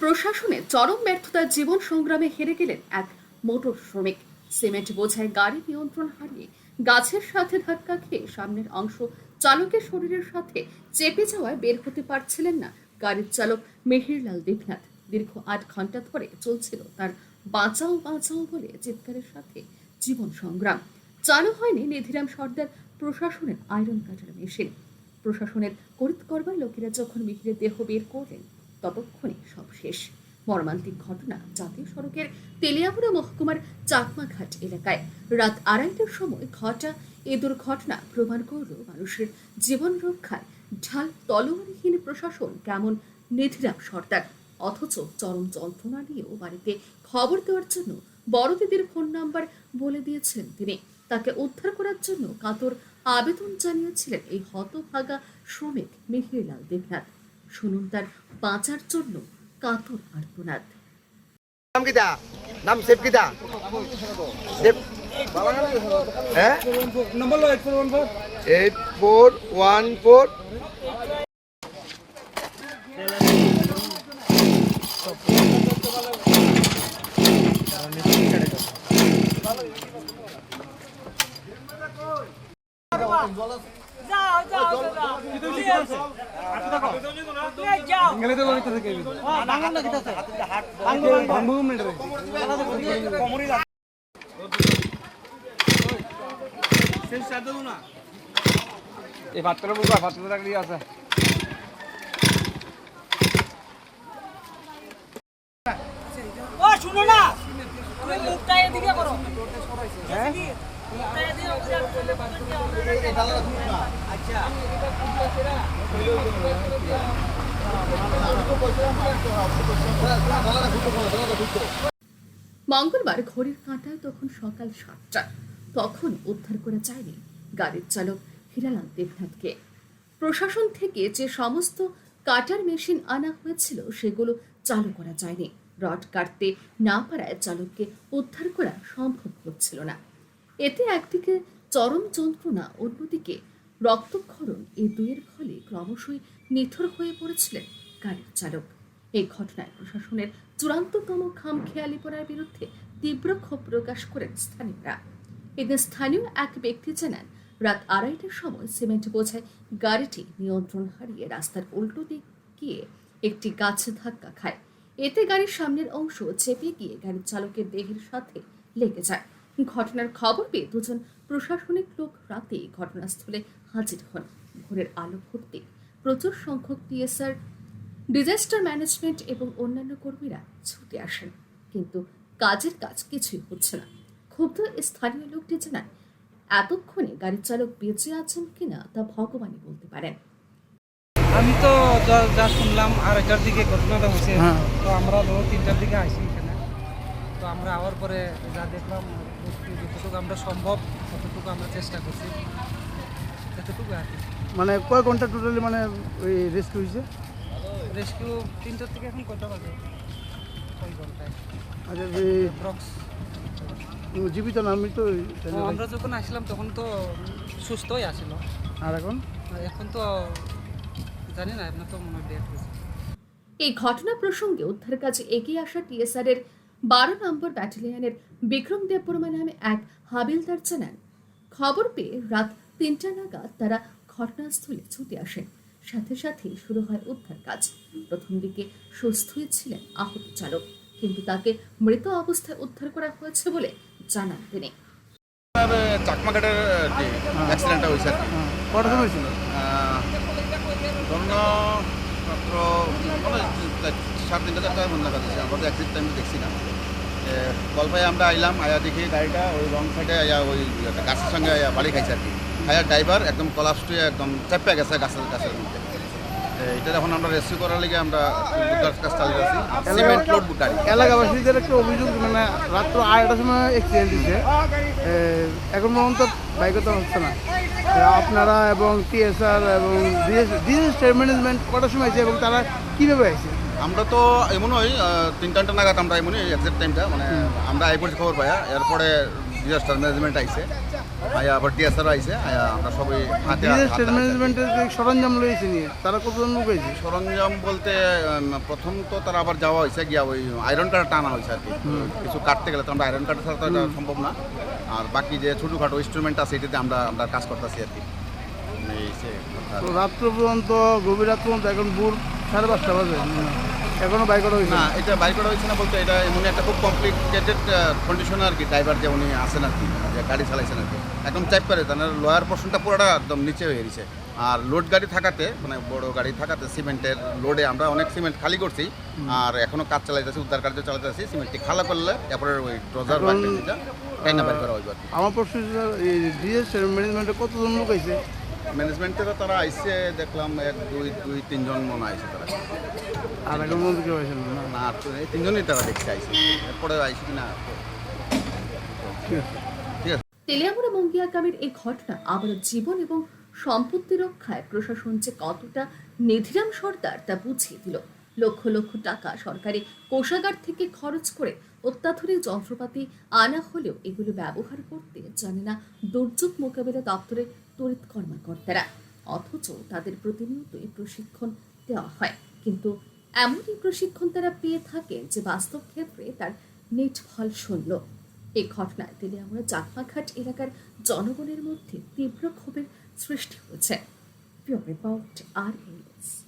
প্রশাসনে চরম ব্যর্থতার জীবন সংগ্রামে হেরে গেলেন এক মোটর শ্রমিক। সিমেন্ট বোঝায় গাড়ি নিয়ন্ত্রণ হারিয়ে গাছের সাথে ধাক্কা খেয়ে সামনের অংশ চালকের শরীরের সাথে চেপে যাওয়ায় বের হতে পারছিলেন না গাড়ির চালক মেহিরলাল দেবনাথ দীর্ঘ আট ঘণ্টা ধরে চলছিল তার বাঁচাও বাঁচাও বলে চিৎকারের সাথে জীবন সংগ্রাম। চালু হয়নি নিধিরাম সর্দার প্রশাসনের আয়রন কাটার মেশিন। প্রশাসনের করিত করবার লোকেরা যখন মিহিরের দেহ বের করলেন ততক্ষণে সব শেষ। মর্মান্তিক ঘটনা জাতীয় সড়কের তেলিয়াপুরা মহকুমার চাকমাঘাট এলাকায়। রাত আড়াইটার সময় ঘটা এ দুর্ঘটনা প্রমাণ করল মানুষের জীবন রক্ষায় ঢাল তলোয়ারিহীন প্রশাসন কেমন নিধিরাম সর্দার। অথচ চরম যন্ত্রণা নিয়েও বাড়িতে খবর দেওয়ার জন্য বড় দিদির ফোন নাম্বার বলে দিয়েছেন তিনি। তাকে উদ্ধার করার জন্য কাতর আবেদন জানিয়েছিলেন এই হতভাগা শ্রমিক মিহিরলাল দেবনাথ। শুনুন তার বাঁচার জন্য কাতর আর্তনাদ। নাম কিটা নাম সেভ কিটা সেভ হ্যাঁ? নম্বর লো eight four one four eight four one four গেলে তো লইতে রে এই ভাতটা বুকা ভাতটা রাখলি আছে। ও শুনো না। তুমি মুখটা এদিকে করো। হ্যাঁ? মঙ্গলবার ঘড়ির কাঁটায় তখন সকাল সাতটা। তখন উদ্ধার করা যায়নি গাড়ির চালক হীরালাল দেবনাথকে। প্রশাসন থেকে যে সমস্ত কাটার মেশিন আনা হয়েছিল, সেগুলো চালু করা যায়নি। রড কাটতে না পারায় চালককে উদ্ধার করা সম্ভব হচ্ছিল না। এতে একদিকে চরম যন্ত্রণা, অন্যদিকে রক্তক্ষরণ এই দুয়ের ফলে ক্রমশই নিথর হয়ে পড়েছিলেন গাড়ির চালক। এই ঘটনায় প্রশাসনের চূড়ান্ততম খামখেয়ালিপনার বিরুদ্ধে তীব্র ক্ষোভ প্রকাশ করেন স্থানীয়রা। এদিন স্থানীয় এক ব্যক্তি জানান, রাত আড়াইটার সময় সিমেন্ট বোঝায় গাড়িটি নিয়ন্ত্রণ হারিয়ে রাস্তার উল্টো দিক গিয়ে একটি গাছে ধাক্কা খায়। এতে গাড়ির সামনের অংশ চেপে গিয়ে গাড়ির চালকের দেহের সাথে লেগে যায়। ঘটনার খবর পেয়ে দুজন প্রশাসনিক লোক রাতে ঘটনাস্থলে হাজির হন। ভোরের আলো ফুটতে প্রচুর সংখ্যক টিএসআর ডিজাস্টার ম্যানেজমেন্ট এবং অন্যান্য কর্মীরা ছুটে আসেন। কিন্তু কাজের কাজ কিছুই হচ্ছে না। ক্ষুব্ধ স্থানীয় লোকটি জানান এতক্ষণে গাড়ির চালক বেঁচে আছেন কিনা তা ভগবানই বলতে পারেন। আমি তো যা- যা শুনলাম আড়াইটার দিকে ঘটনাটা হয়েছে। তো আমরা ধরো তিনটার দিকে আসি এখানে। তো আমরা আওয়ার পরে যা দেখলাম যতটুকু আমরা সম্ভব ততটুকু আমরা চেষ্টা করছি। এতটুকু আর কি। মানে কয় ঘণ্টা টোটালি মানে ওই রেস্কিউ হয়েছে? রেস্কিউ তিনটার থেকে এখন কটা বাজে? ঘন্টায়। আচ্ছা ব্রক্স জীবিত না মৃত? আমরা যখন আসলাম তখন তো সুস্থই আসিল আর এখন? এখন তো জানি না আপনার তো মনে হয় ডেট হয়েছে। এই ঘটনা প্রসঙ্গে উদ্ধার কাজে এগিয়ে আসা টিএসআর এর বারো নম্বর ব্যাটালিয়নের বিক্রম দেববর্মা নামে এক হাবিলদার জানান খবর পেয়ে রাত তিনটা নাগাদ তারা ঘটনাস্থলে ছুটে আসেন সাথে সাথে শুরু হয় উদ্ধার কাজ। প্রথম দিকে সুস্থই ছিলেন আহত চালক কিন্তু তাকে মৃত অবস্থায় উদ্ধার করা হয়েছে বলে জানান তিনি। চাকমাঘাটের অ্যাক্সিডেন্টটা হয়েছে আর কি। কটার সময় ছিল আহ, ধরুন মাত্র সাড়ে তিনটা চারটা মনে লাগা দিয়েছে আমরা তো অ্যাক্সিডেন্ট টাইমে দেখছি না। গল্পায় আমরা আইলাম, আয়া দেখি গাড়িটা ওই রং সাইডে আয়া ওই গাছের সঙ্গে আয়া বাড়ি খাইছে আর কি। আয়া ড্রাইভার একদম কলাপস একদম চেপে গেছে গাছের গাছের মধ্যে। এটা যখন আমরা রেস্কিউ করার লেগে আমরা উদ্ধার কাজ চালিয়ে আছি সিমেন্ট লোড গাড়ি এলাকাবাসীদের একটা অভিযোগ মানে রাত্র আড়াইটার সময় অ্যাক্সিডেন্ট দিচ্ছে এখন পর্যন্ত বাইকতা হচ্ছে না। আপনারা এবং টিএসআর এবং ম্যানেজমেন্ট কটার সময় আছে এবং তারা কীভাবে আছে আমরা তো এমনই তিনটা নাগাদ আমরা এমনই এক্সাক্ট টাইমটা মানে আমরা পর্যন্ত খবর পাই এরপরে ডিজাস্টার ম্যানেজমেন্ট আইছে। আয়া আবার ডিএসআর আইছে আয়া আমরা সবাই হাতে হাতে- ম্যানেজমেন্টের যে সরঞ্জাম লইছে নিয়ে তারা কতজন লোক হয়েছে সরঞ্জাম বলতে প্রথম তো তারা আবার যাওয়া হয়েছে গিয়া ওই আয়রন কার্ড টানা হয়েছে আর কি। কিছু কাটতে গেলে তো আমরা আয়রন কার্ড ছাড়া তো এটা সম্ভব না। আর বাকি যে ছোটোখাটো ইনস্ট্রুমেন্ট আছে এটাতে আমরা আমরা কাজ করতেছি আর কি। রাত্র পর্যন্ত গভীর রাত পর্যন্ত এখন ভোর সাড়ে পাঁচটা বাজে। এখনও বাইক করা হয়েছে না এটা বাইর করা হয়েছে না বলতে এটা এমন একটা খুব কমপ্লিকেটেড কন্ডিশন আর কি ড্রাইভার যে উনি আছেন আর কি যে গাড়ি চালাইছেন আর কি। একদম চাপ পারে তার লোয়ার পোর্শনটা পুরোটা একদম নিচে হয়ে গেছে। আর লোড গাড়ি থাকাতে মানে বড় গাড়ি থাকাতে সিমেন্টের লোডে আমরা অনেক সিমেন্ট খালি করছি আর এখনও কাজ চালাইতেছি উদ্ধার কার্য চালাইতেছি সিমেন্টটি খালা করলে তারপরে ওই টাইনা বাইর করা হইব আমার প্রশ্ন ডিজাস্টার ম্যানেজমেন্টে কতজন লোক হয়েছে ম্যানেজমেন্টেরও তারা আইসে দেখলাম এক দুই দুই তিনজন মনে আইসে তারা। আর এখন পর্যন্ত কেউ হয়েছে না? না আর তো এই তিনজনই তারা দেখতে আইসে। এরপরে আইসে কিনা? তেলিয়ামুড়া মঙ্গিয়াকামের এই ঘটনা আবার জীবন এবং সম্পত্তি রক্ষায় প্রশাসন যে কতটা নিধিরাম সর্দার তা বুঝিয়ে দিল। লক্ষ লক্ষ টাকা সরকারি কোষাগার থেকে খরচ করে অত্যাধুনিক যন্ত্রপাতি আনা হলেও এগুলো ব্যবহার করতে জানে না দুর্যোগ মোকাবিলা দপ্তরের তড়িৎ কর্মকর্তারা। অথচ তাদের প্রতিনিয়তই প্রশিক্ষণ দেওয়া হয়। কিন্তু এমনই প্রশিক্ষণ তারা পেয়ে থাকে যে বাস্তব ক্ষেত্রে তার নেট ফল শূন্য। এই ঘটনায় তেলিয়ামুড়া চাকমাঘাট এলাকার জনগণের মধ্যে তীব্র ক্ষোভের সৃষ্টি হয়েছে। আর এস